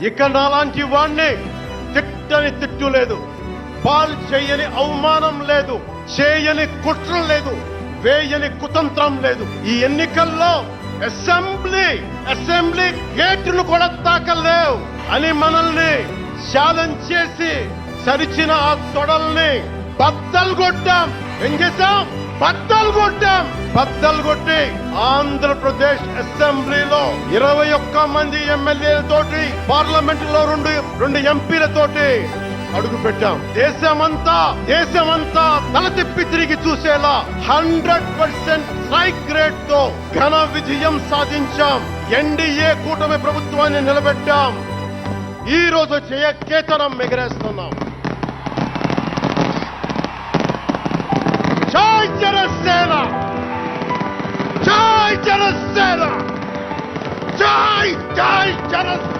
ఇక్కడ నాలాంటి వాణ్ణి తిట్టని తిట్టు లేదు. పాల్ చేయని అవమానం లేదు. చేయని కుట్ర లేదు. వేయని కుతంత్రం లేదు. ఈ ఎన్నికల్లో అసెంబ్లీ అసెంబ్లీ గేట్లు కూడా తాకలేవు అని మనల్ని ఛాలెంజ్ చేసి సరిచిన ఆ తొడల్ని బద్దలు కొట్టాం. ఏం చేశాం? బద్దలు కొట్టాం. బద్దలు కొట్టి ఆంధ్రప్రదేశ్ అసెంబ్లీలో ఇరవై ఒక్క మంది ఎమ్మెల్యేలతోటి పార్లమెంట్లో రెండు రెండు ఎంపీలతోటి అడుగు పెట్టాం. దేశమంతా దేశమంతా తల తిప్పి తిరిగి చూసేలా హండ్రెడ్ పర్సెంట్ స్ట్రైక్ రేట్తో ఘన విజయం సాధించాం. ఎన్డీఏ కూటమి ప్రభుత్వాన్ని నిలబెట్టాం. ఈ రోజు చేయ కేతనం ఎగరేస్తున్నాం. జై జనసేన! జై జనసేన! జై జై జనసేన